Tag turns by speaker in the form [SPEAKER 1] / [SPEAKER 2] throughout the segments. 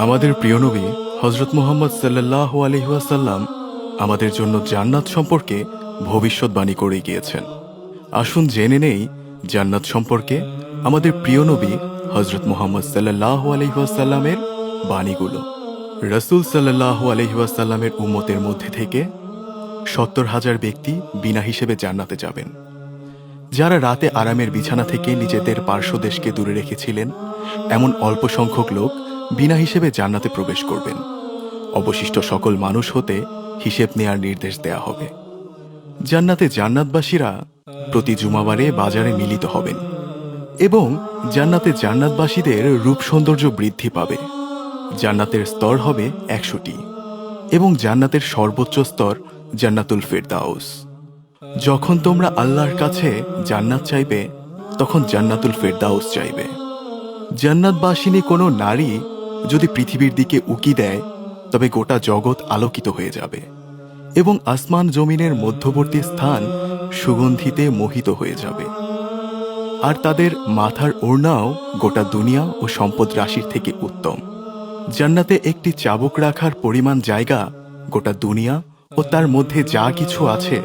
[SPEAKER 1] আমাদের প্রিয় নবী হজরত মোহাম্মদ সাল্লাহ আলহিহাসাল্লাম আমাদের জন্য জান্নাত সম্পর্কে ভবিষ্যৎবাণী করে গিয়েছেন। আসুন জেনে নেই, জান্নাত সম্পর্কে আমাদের প্রিয় নবী হজরত মোহাম্মদ সাল্লাহ আলহিহাসাল্লামের বাণীগুলো। রসুল সাল্লাহ আলহিহাসাল্লামের উম্মতের মধ্যে থেকে সত্তর হাজার ব্যক্তি বিনা হিসেবে জান্নাতে যাবেন। যারা রাতে আরামের বিছানা থেকে নিজেদের পার্শ্বদেশকে দূরে রেখেছিলেন, এমন অল্প সংখ্যক লোক বিনা হিসেবে জান্নাতে প্রবেশ করবেন। অবশিষ্ট সকল মানুষ হতে হিসেব নেয়ার নির্দেশ দেয়া হবে। জান্নাতে জান্নাতবাসীরা প্রতি জুমাবারে বাজারে মিলিত হবেন এবং জান্নাতে জান্নাতবাসীদের রূপ সৌন্দর্য বৃদ্ধি পাবে। জান্নাতের স্তর হবে একশোটি এবং জান্নাতের সর্বোচ্চ স্তর জান্নাতুল ফেরদাউস। যখন তোমরা আল্লাহর কাছে জান্নাত চাইবে, তখন জান্নাতুল ফেরদাউস চাইবে। জান্নাতবাসিনী কোনো নারী যদি পৃথিবীর দিকে উকি দেয়, তবে গোটা জগৎ আলোকিত হয়ে যাবে এবং আসমান জমিনের মধ্যবর্তী স্থান সুগন্ধিতে মোহিত হয়ে যাবে। আর তাদের মাথার ওড়নাও গোটা দুনিয়া ও সম্পদ রাশির থেকে উত্তম। জান্নাতে একটি চাবুক রাখার পরিমাণ জায়গা গোটা দুনিয়া ও তার মধ্যে যা কিছু আছে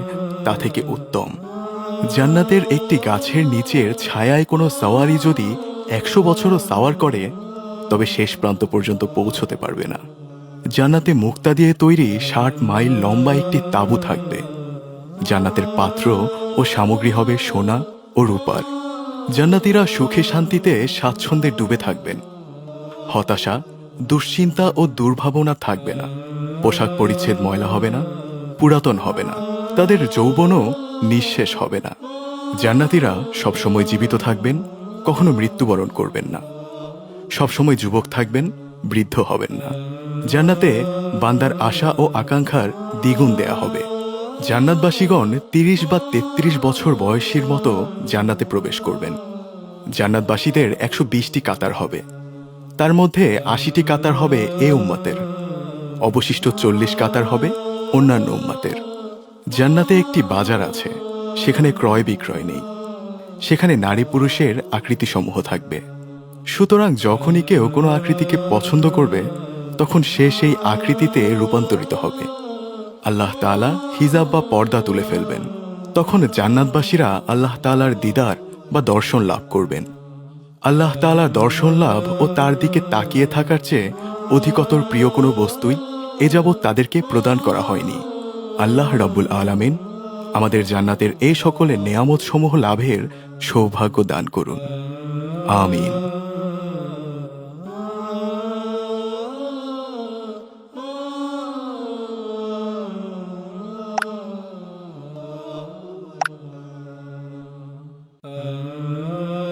[SPEAKER 1] তা থেকে উত্তম। জান্নাতের একটি গাছের নিচের ছায়ায় কোনো সাওয়ারি যদি একশো বছরও সাওয়ার করে তবে শেষ প্রান্ত পর্যন্ত পৌঁছতে পারবে না। জান্নাতে মুক্তা দিয়ে তৈরি ষাট মাইল লম্বা একটি তাঁবু থাকবে। জান্নাতের পাত্র ও সামগ্রী হবে সোনা ও রূপার। জান্নাতিরা সুখে শান্তিতে স্বাচ্ছন্দ্যে ডুবে থাকবেন। হতাশা, দুশ্চিন্তা ও দুর্ভাবনা থাকবে না। পোশাক পরিচ্ছেদ ময়লা হবে না, পুরাতন হবে না। তাদের যৌবনও নিঃশেষ হবে না। জান্নাতিরা সবসময় জীবিত থাকবেন, কখনো মৃত্যুবরণ করবেন না। সবসময় যুবক থাকবেন, বৃদ্ধ হবেন না। জান্নাতে বান্দার আশা ও আকাঙ্ক্ষার দ্বিগুণ দেয়া হবে। জান্নাতবাসীগণ তিরিশ বা তেত্রিশ বছর বয়সীর মতো জান্নাতে প্রবেশ করবেন। জান্নাতবাসীদের একশো বিশটি কাতার হবে। তার মধ্যে আশিটি কাতার হবে এ উম্মাতের। অবশিষ্ট চল্লিশ কাতার হবে অন্যান্য উম্মাতের। জান্নাতে একটি বাজার আছে, সেখানে ক্রয় বিক্রয় নেই। সেখানে নারী পুরুষের আকৃতিসমূহ থাকবে। সুতরাং যখনই কেউ কোনো আকৃতিকে পছন্দ করবে, তখন সে সেই আকৃতিতে রূপান্তরিত হবে। আল্লাহ তাআলা হিজাব বা পর্দা তুলে ফেলবেন। তখন জান্নাতবাসীরা আল্লাহ তাআলার দিদার বা দর্শন লাভ করবেন। আল্লাহ তাআলার দর্শন লাভ ও তার দিকে তাকিয়ে থাকার চেয়ে অধিকতর প্রিয় কোনো বস্তুই এ যাবৎ তাদেরকে প্রদান করা হয়নি। আল্লাহ রাব্বুল আলামিন আমাদের জান্নাতের এই সকলের নেয়ামত সমূহ লাভের সৌভাগ্য দান করুন। আমিন।